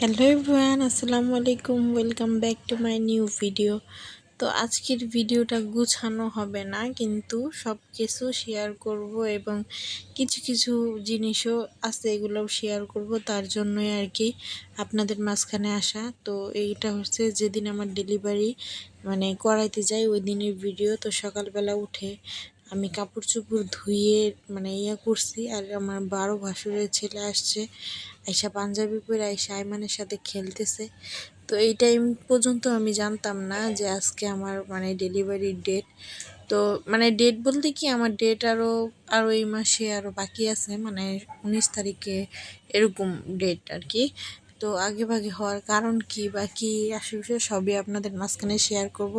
Hello everyone, আসসালামু আলাইকুম, welcome back to my new video. তো আজকের ভিডিওটা গুছানো হবে না, কিন্তু সব কিছু শেয়ার করব এবং কিছু কিছু জিনিসও আছে এগুলোও শেয়ার করব, তার জন্যই আর কি আপনাদের মাঝখানে আসা। তো এইটা হচ্ছে যেদিন আমার ডেলিভারি মানে করাইতে যাই, ওই দিনের ভিডিও। তো সকালবেলা উঠে আমি কাপড় চোপড় ধুয়ে মানে ইয়ে করছি, আর আমার বারো ভাসুরের ছেলে আসছে। আইসা পাঞ্জাবি পরে আইসা আইমানের সাথে খেলতেছে। তো এই টাইম পর্যন্ত আমি জানতাম না যে আজকে আমার মানে ডেলিভারির ডেট তো মানে ডেট বলতে কি আমার ডেট আরও আরও এই মাসে আরও বাকি আছে মানে উনিশ তারিখে এরকম ডেট আর কি তো আগে ভাগে হওয়ার কারণ কি বা কী আশেপাশে সবই আপনাদের মাঝখানে শেয়ার করব।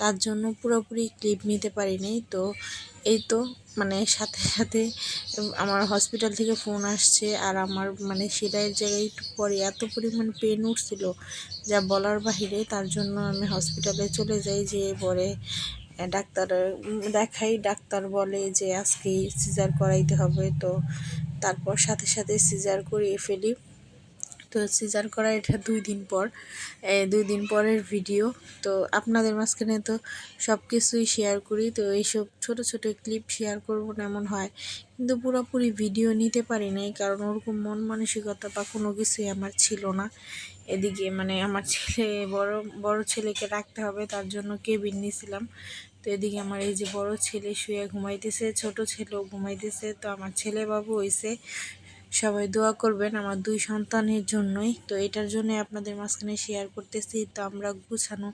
তার জন্য পুরোপুরি ক্লিপ নিতে পারিনি, তো এই তো। মানে সাথে সাথে আমার হসপিটাল থেকে ফোন আসছে আর আমার মানে সেলাইয়ের জায়গায় একটু পরে এত পরিমাণ পেন উঠছিল যা বলার বাহিরে তার জন্য আমি হসপিটালে চলে যাই যে পরে ডাক্তার, দেখাই, ডাক্তার বলে যে আজকেই সিজার করাইতে হবে। তো তারপর সাথে সাথে সিজার করিয়ে ফেলি। তো সিজার করা এটা দুই দিন পর দুই দিন পরের ভিডিও। তো আপনাদের মাঝখানে তো সব কিছুই শেয়ার করি, তো এইসব ছোট ছোট ক্লিপ শেয়ার করব না এমন হয়। কিন্তু পুরোপুরি ভিডিও নিতে পারি নাই, কারণ ওরকম মন মানসিকতা বা কোনো কিছুই আমার ছিল না। এদিকে মানে আমার ছেলে, বড় বড় ছেলেকে রাখতে হবে, তার জন্য কেবিন নিয়েছিলাম তো এদিকে আমার এই যে বড় ছেলে শুয়ে ঘুমাইতেছে, ছোট ছেলেও ঘুমাইতেছে, তো আমার ছেলে বাবু হয়েছে সবাই দোয়া করবেন আমার দুই সন্তানের জন্যই। তো এটার জন্য আপনাদের মাঝখানে শেয়ার করতেছি। তো আমরা গুছানো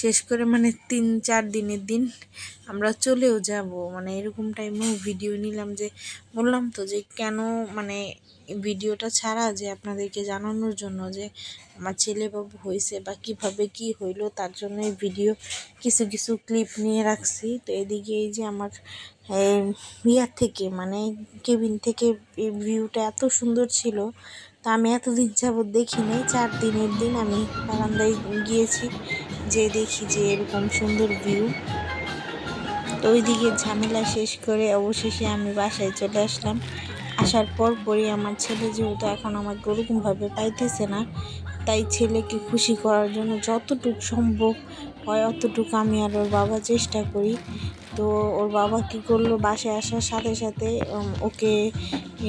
শেষ করে মানে তিন, চার দিনের দিন আমরা চলেও যাব। মানে এরকম টাইমেও ভিডিও নিলাম যে, বললাম তো যে কেন মানে ভিডিওটা ছাড়া যে আপনাদেরকে জানানোর জন্য যে আমার ছেলে বাবু হয়েছে বা কীভাবে কি হইল তার জন্য এই ভিডিও কিছু কিছু ক্লিপ নিয়ে রাখছি। তো এদিকে এই যে আমার ইয়ার থেকে মানে কেবিন থেকে এই ভিউটা এত সুন্দর ছিল। তা আমি এতদিন যাবৎ দেখি নাই। চার দিনের দিন আমি বারান্দায় গিয়েছি যে দেখি যে এরকম সুন্দর ভিউ তো ওইদিকে ঝামেলা শেষ করে অবশেষে আমি বাসায় চলে আসলাম। আসার পর পরই আমার ছেলে যেহেতু এখন আমাকে ওরকমভাবে পাইতেছে না, তাই ছেলেকে খুশি করার জন্য যতটুকু সম্ভব হয়, অতটুকু আমি আর ওর বাবা চেষ্টা করি। তো ওর বাবা কী করল বাসে আসার সাথে সাথে ওকে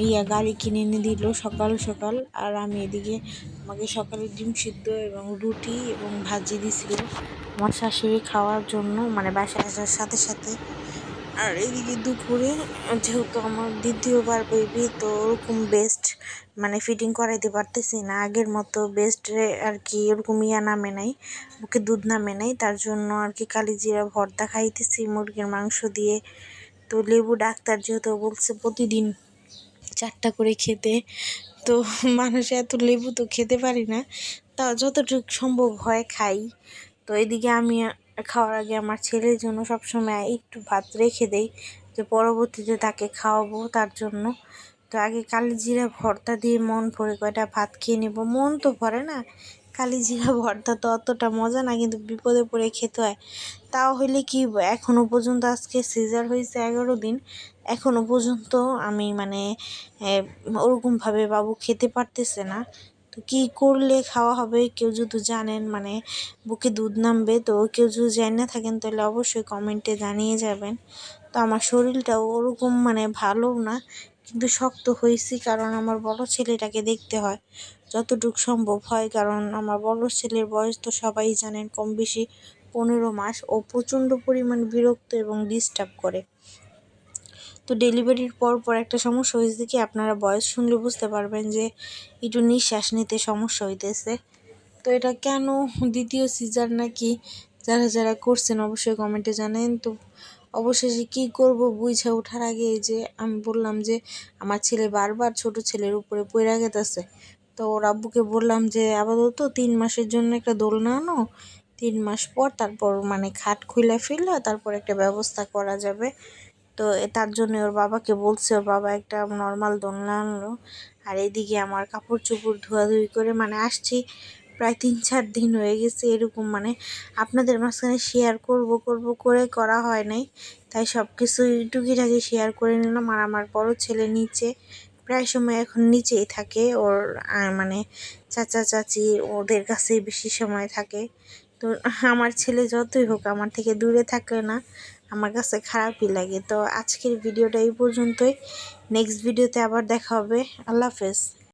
ইয়া গাড়ি কিনে এনে দিল সকাল সকাল। আর আমি এদিকে আমাকে সকালে ডিম সিদ্ধ এবং রুটি এবং ভাজি দিছিল। আমার শাশুড়ি খাওয়ার জন্য মানে বাসায় আসার সাথে সাথে আর এদিকে দুপুরে যেহেতু আমার দ্বিতীয়বার বেবি তো ওরকম বেস্ট মানে ফিটিং করাইতে পারতেছি না। আগের মতো বেস্ট আর কি ওরকম ইয়া নামে নাই, মুখে দুধ নামে নাই। তার জন্য আর কি কালি জিরা ভর্তা খাইতেছি, মুরগির মাংস দিয়ে। তো লেবু ডাক্তার যেহেতু বলছে প্রতিদিন চারটা করে খেতে, তো মানুষ এত লেবু তো খেতে পারি না। তা যতটুকু সম্ভব হয় খাই। তো এদিকে আমি খাওয়ার আগে আমার ছেলের জন্য সবসময় একটু ভাত রেখে দেই, যে পরবর্তীতে তাকে খাওয়াবো তার জন্য। তো আগে কালি জিরা ভর্তা দিয়ে মন ভরে কয়টা ভাত খেয়ে নেব, মন তো ভরে না। কালি জিরা ভর্তা তো অতটা মজা না, কিন্তু বিপদে পড়ে খেতে হয়। তাও হইলে কি এখনও পর্যন্ত আজকে সিজার হয়েছে এগারো দিন এখনও পর্যন্ত আমি মানে ওরকমভাবে বাবু খেতে পারতেছে না। তো কী করলে খাওয়া হবে? কেউ যদি জানেন মানে বুকে দুধ নামবে, তো কেউ যদি জানে না থাকেন, তাহলে অবশ্যই কমেন্টে জানিয়ে যাবেন। তো আমার শরীরটাও ওরকম মানে ভালো না, কিন্তু শক্ত হয়েছি কারণ আমার বড় ছেলেটাকে দেখতে হয়। যতটুকু সম্ভব হয়, কারণ আমার বড় ছেলের বয়স তো সবাই জানেন কম বেশি পনেরো মাস। ও প্রচণ্ড পরিমাণ বিরক্ত এবং ডিস্টার্ব করে। তো ডেলিভারির পর পর একটা সমস্যা হয়েছে কি, আপনারা বয়স শুনলে বুঝতে পারবেন যে একটু নিঃশ্বাস নিতে সমস্যা হইতেছে। তো এটা কেন দ্বিতীয় সিজার নাকি যারা যারা করছেন অবশ্যই কমেন্টে জানেন তো অবশেষে কী করব বুঝে ওঠার আগে যে আমি বললাম যে আমার ছেলে বারবার ছোট ছেলের উপরে পড়ে গেতেছে। তো ওর আব্বুকে বললাম যে, আপাতত তিন মাসের জন্য একটা দোলনা আনো। তিন মাস পর তারপর মানে খাট খুলে ফেললে তারপর একটা ব্যবস্থা করা যাবে। তো তার জন্য ওর বাবাকে বলছে, ওর বাবা একটা নর্মাল দোলনা আনলো। আর এদিকে আমার কাপড় চোপড় ধোয়াধুয়ি করে মানে আসছি, প্রায় তিন চার দিন হয়ে গেছে এরকম মানে আপনাদের মাঝখানে শেয়ার করব করব করে করা হয় নাই। তাই সব কিছুই টুকিটাকি শেয়ার করে নিলাম। আর আমার বড় ছেলে নিচে, প্রায় সময় এখন নিচেই থাকে। ওর মানে চাচা, চাচি ওদের কাছেই বেশি সময় থাকে। তো আমার ছেলে যতই হোক আমার থেকে দূরে থাকলে না আমার কাছে খারাপই লাগে। তো আজকের ভিডিওটা এই পর্যন্তই। নেক্সট ভিডিওতে আবার দেখা হবে। আল্লাহ হাফেজ।